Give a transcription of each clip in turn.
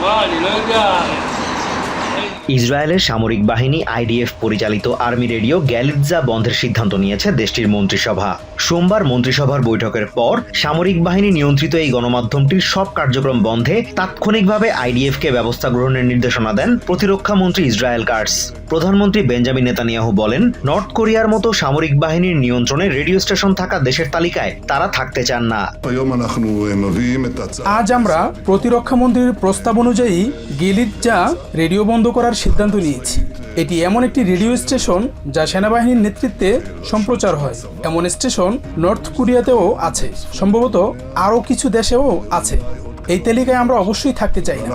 哇你那个 ইসরায়েলের সামরিক বাহিনী আইডিএফ পরিচালিত আর্মি রেডিও গ্যালিৎজা বন্ধের সিদ্ধান্ত নিয়েছে দেশটির মন্ত্রিসভা। সোমবার মন্ত্রিসভার বৈঠকের পর সামরিক বাহিনী নিয়ন্ত্রিত এই গণমাধ্যমটির সব কার্যক্রম বন্ধে তাৎক্ষণিকভাবে আইডিএফকে ব্যবস্থা গ্রহণের নির্দেশনা দেন প্রতিরক্ষা মন্ত্রী ইসরায়েল কার্স। প্রধানমন্ত্রী বেঞ্জামিন নেতানিয়াহু বলেন নর্থ কোরিয়ার মতো সামরিক বাহিনীর নিয়ন্ত্রণে রেডিও স্টেশন থাকা দেশের তালিকায় তারা থাকতে চান না। আজ আমরা প্রতিরক্ষা মন্ত্রীর প্রস্তাব অনুযায়ী গিলিজা রেডিও বন্ধ করার সিদ্ধান্ত নিয়েছি। এটি এমন একটি রেডিও স্টেশন যা সেনাবাহিনীর নেতৃত্বে সম্প্রচার হয়। এমন স্টেশন নর্থ কোরিয়াতেও আছে। সম্ভবত আরও কিছু দেশেও আছে। এই তালিকায় আমরা অবশ্যই থাকতে চাই না।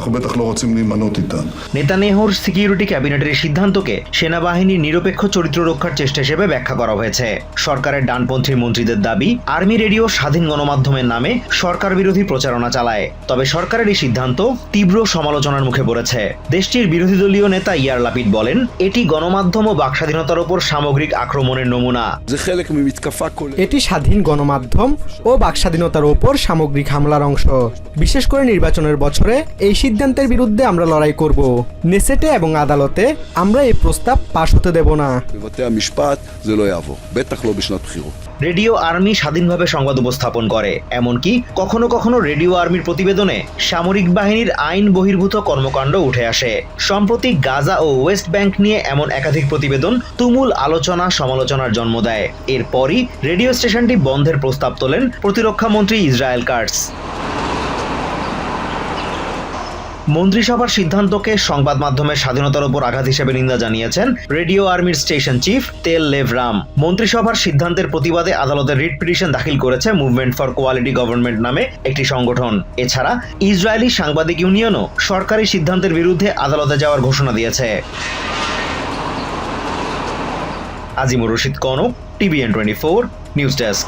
নেতানেহর সিকিউরিটি ক্যাবিনেটের সিদ্ধান্তকে সেনাবাহিনীর নিরপেক্ষ চরিত্র রক্ষার চেষ্টা হিসেবে ব্যাখ্যা করা হয়েছে। সরকারের ডানপন্থী মন্ত্রীদের দাবি আর্মি রেডিও স্বাধীন গণমাধ্যমের নামে সরকার বিরোধী প্রচারণা চালায়। তবে সরকারের এই সিদ্ধান্ত তীব্র সমালোচনার মুখে পড়েছে। দেশটির বিরোধী দলীয় নেতা ইয়ার লাপিদ বলেন এটি গণমাধ্যম ও বাক স্বাধীনতার উপর সামগ্রিক আক্রমণের নমুনা। এটি স্বাধীন গণমাধ্যম ও বাক স্বাধীনতার উপর সামগ্রিক হামলার অংশ। বিশেষ বিশেষ করে নির্বাচনের বছরে এই সিদ্ধান্তের বিরুদ্ধে আমরা লড়াই করব। নেসেটে এবং আদালতে আমরা এই প্রস্তাব পাশ হতে দেব না। রেডিও আর্মি স্বাধীনভাবে সংবাদ উপস্থাপন করে এমনকি কখনো কখনো রেডিও আর্মির প্রতিবেদনে সামরিক বাহিনীর আইন বহির্ভূত কর্মকাণ্ড উঠে আসে। সম্প্রতি গাজা ও ওয়েস্ট ব্যাংক নিয়ে এমন একাধিক প্রতিবেদন তুমুল আলোচনা সমালোচনার জন্ম দেয়। এরপরই রেডিও স্টেশনটি বন্ধের প্রস্তাব তোলেন প্রতিরক্ষা মন্ত্রী ইসরায়েল কার্টস মন্ত্রিসভার সিদ্ধান্তকে সংবাদ মাধ্যমের স্বাধীনতার উপর আঘাত হিসেবে নিন্দা জানিয়েছেন রেডিও আর্মির স্টেশন চিফ তেল লেভরাম মন্ত্রিসভার সিদ্ধান্তের প্রতিবাদে আদালতে রিট পিটিশন দাখিল করেছে মুভমেন্ট ফর কোয়ালিটি গভর্নমেন্ট নামে একটি সংগঠন। এছাড়া ইসরায়েলি সাংবাদিক ইউনিয়নও সরকারি সিদ্ধান্তের বিরুদ্ধে আদালতে যাওয়ার ঘোষণা দিয়েছে। Azimur Rashid Kanak, TVN twenty four, news desk.